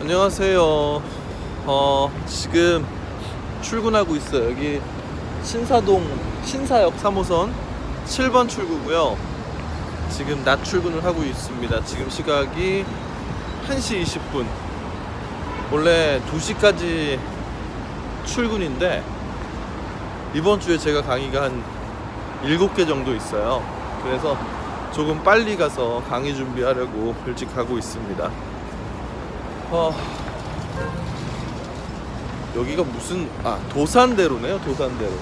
안녕하세요. 어, 지금 출근하고 있어요. 여기 신사동 신사역 3호선 7번 출구고요. 지금 낮 출근을 하고 있습니다. 지금 시각이 1시 20분. 원래 2시까지 출근인데 이번 주에 제가 강의가 한 7개 정도 있어요. 그래서 조금 빨리 가서 강의 준비하려고 일찍 가고 있습니다. 어, 여기가 무슨 아 도산대로네요 도산대로.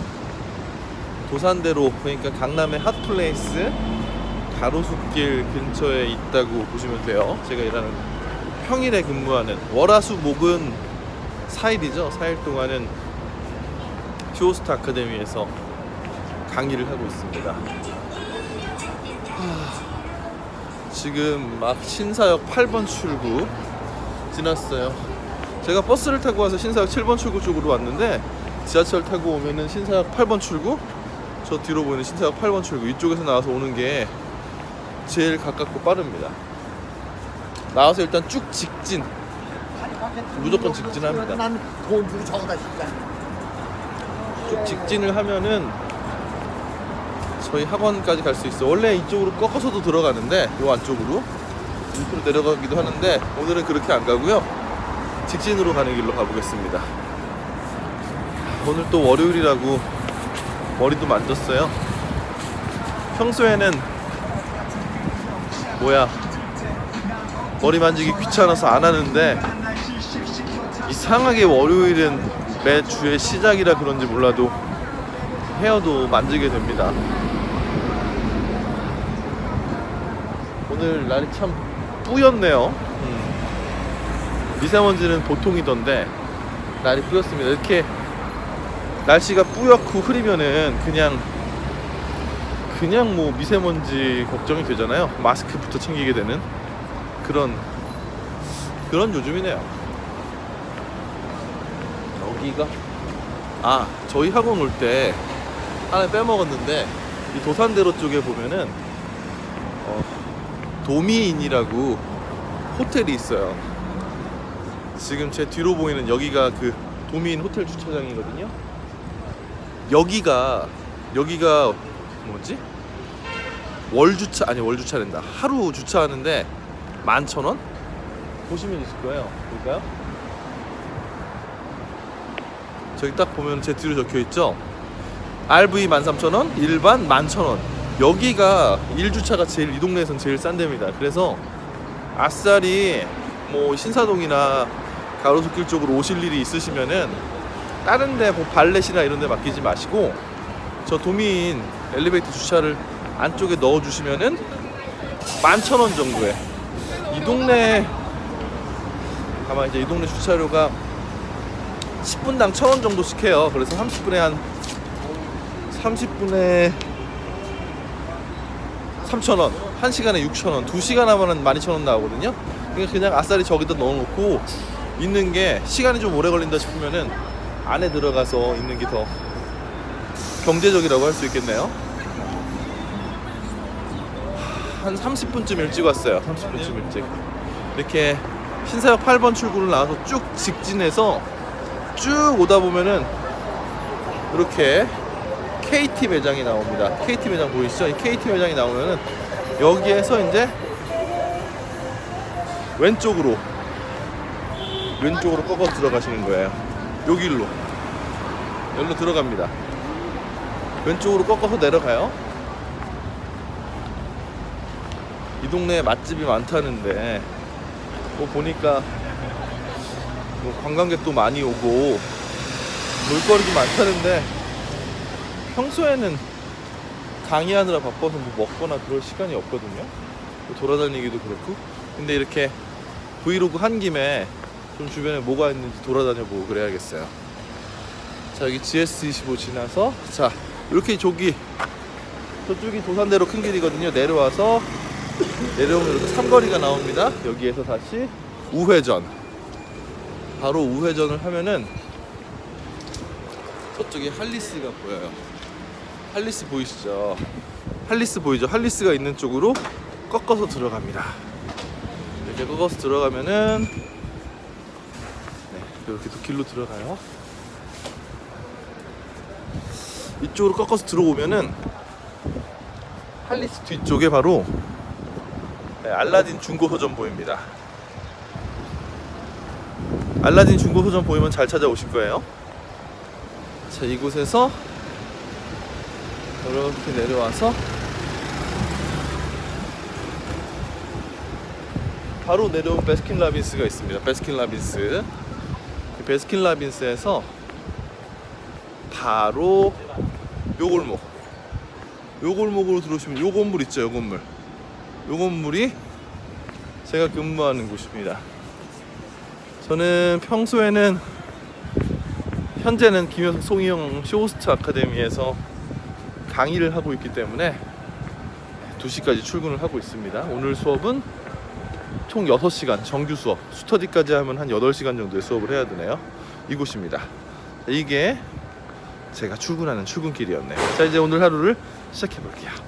도산대로 그러니까 강남의 핫플레이스 가로수길 근처에 있다고 보시면 돼요. 제가 일하는 평일에 근무하는 월화수목은 4일이죠. 4일 동안은 쇼스타 아카데미에서 강의를 하고 있습니다. 하, 지금 막 신사역 8번 출구 지났어요. 제가 버스를 타고 와서 신사역 7번 출구 쪽으로 왔는데 지하철 타고 오면은 신사역 8번 출구 저 뒤로 보이는 신사역 8번 출구 이쪽에서 나와서 오는 게 제일 가깝고 빠릅니다. 나와서 일단 쭉 직진 무조건 직진합니다. 난 돈 주고 저거다 진짜. 쭉 직진을 하면은 저희 학원까지 갈 수 있어. 원래 이쪽으로 꺾어서도 들어가는데 요 안쪽으로 밑으로 내려가기도 하는데 오늘은 그렇게 안 가고요. 직진으로 가는 길로 가보겠습니다. 오늘 또 월요일이라고 머리도 만졌어요. 평소에는 뭐야 머리 만지기 귀찮아서 안 하는데 이상하게 월요일은 매 주의 시작이라 그런지 몰라도 헤어도 만지게 됩니다. 오늘 날이 참 뿌였네요. 음. 미세먼지는 보통이던데 날이 뿌였습니다. 이렇게 날씨가 뿌옇고 흐리면은 그냥 그냥 뭐 미세먼지 걱정이 되잖아요. 마스크부터 챙기게 되는 그런 그런 요즘이네요. 여기가 아 저희 학원 올 때 하나 빼먹었는데 이 도산대로 쪽에 보면은 어, 도미인이라고 호텔이 있어요. 지금 제 뒤로 보이는 여기가 그 도미인 호텔 주차장이거든요. 여기가 여기가 뭐지? 월 주차 아니 월 주차된다. 하루 주차하는데 11,000원? 보시면 있을 거예요. 볼까요? 저기 딱 보면 제 뒤로 적혀 있죠. RV 13,000원, 일반 11,000원. 여기가 1주차가 제일 이 동네에선 제일 싼 데입니다. 그래서 아싸리 뭐 신사동이나 가로수길 쪽으로 오실 일이 있으시면은 다른 데뭐 발렛이나 이런 데 맡기지 마시고 저 도민 엘리베이터 주차를 안쪽에 넣어 주시면은 11,000원 정도에 이 동네 아마 이제 이 동네 주차료가 10분당 1,000원 정도씩 해요. 그래서 30분에 한 30분에 3,000원, 1시간에 6,000원, 2시간 하면은 12,000원 나오거든요. 그러니까 그냥 아싸리 저기다 넣어놓고 있는 게 시간이 좀 오래 걸린다 싶으면은 안에 들어가서 있는 게 더 경제적이라고 할 수 있겠네요. 한 30분쯤 일찍 왔어요. 30분쯤 일찍. 이렇게 신사역 8번 출구를 나와서 쭉 직진해서 쭉 오다 보면은 이렇게 KT 매장이 나옵니다. KT 매장 보이시죠? 이 KT 매장이 나오면은 여기에서 이제 왼쪽으로 왼쪽으로 꺾어 들어가시는 거예요. 여기로 여기로 들어갑니다. 왼쪽으로 꺾어서 내려가요. 이 동네에 맛집이 많다는데 뭐 보니까 뭐 관광객도 많이 오고 놀거리도 많다는데 평소에는 강의하느라 바빠서 뭐 먹거나 그럴 시간이 없거든요. 뭐 돌아다니기도 그렇고. 근데 이렇게 브이로그 한 김에 좀 주변에 뭐가 있는지 돌아다녀 보고 그래야겠어요. 자 여기 GS25 지나서 자 이렇게 저기 저쪽이 도산대로 큰 길이거든요. 내려와서 내려오면 이렇게 삼거리가 나옵니다. 여기에서 다시 우회전. 바로 우회전을 하면은 저쪽에 할리스가 보여요. 할리스 보이시죠? 할리스 보이죠? 할리스가 있는 쪽으로 꺾어서 들어갑니다. 이렇게 꺾어서 들어가면은 이렇게 또 길로 들어가요. 이쪽으로 꺾어서 들어오면은 할리스 뒤쪽에 바로 네, 알라딘 중고 서점 보입니다. 알라딘 중고 서점 보이면 잘 찾아오실 거예요. 자, 이곳에서 이렇게 내려와서 바로 내려온 베스킨 라빈스가 있습니다. 베스킨 라빈스. 이 베스킨 라빈스에서 바로 요 골목. 요 골목으로 들어오시면 요 건물 있죠, 요 건물. 요 건물이 제가 근무하는 곳입니다. 저는 평소에는 현재는 김효석 송이영 쇼호스트 아카데미에서 강의를 하고 있기 때문에 2시까지 출근을 하고 있습니다. 오늘 수업은 총 6시간 정규 수업. 스터디까지 하면 한 8시간 정도의 수업을 해야 되네요. 이곳입니다. 이게 제가 출근하는 출근길이었네요. 자 이제 오늘 하루를 시작해 볼게요